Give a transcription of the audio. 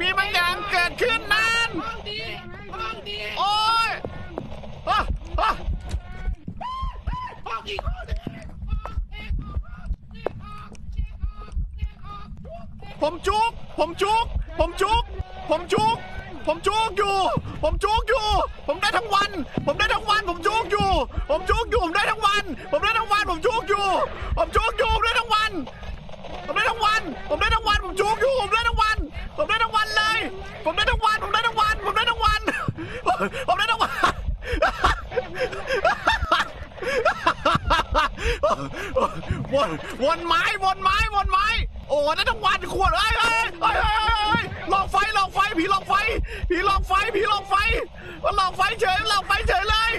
มีบางอย่างเกิดขึ้นนั่นโอ้ยอะอะผมจุก ผมจุก ผมจุก ผมจุก ผมจุกอยู่ ผมจุกอยู่ ผมได้ทั้งวัน ผมได้ทั้งวัน ผมจุกอยู่ ผมจุกอยู่ ผมได้ทั้งวัน ผมได้ทั้งวัน ผมจุกอยู่ ผมจุกอยู่ ผมได้ทั้งวัน ผมได้ทั้งวัน ผมได้ทั้งวัน ผมจุกอยู่ ผมได้ ผมได้ทั้งวัน ผมได้ทั้งวัน ผมได้ทั้งวัน ผมได้ทั้งวัน วนวนไม้วนไม้วนไม้ โอ้ได้ทั้งวันขวดเอ้ยเอ้ยเอ้ยเอ้ยเอ้ยหลอกไฟหลอกไฟผีหลอกไฟผีหลอกไฟผีหลอกไฟมันหลอกไฟเฉยหลอกไฟเฉยเลย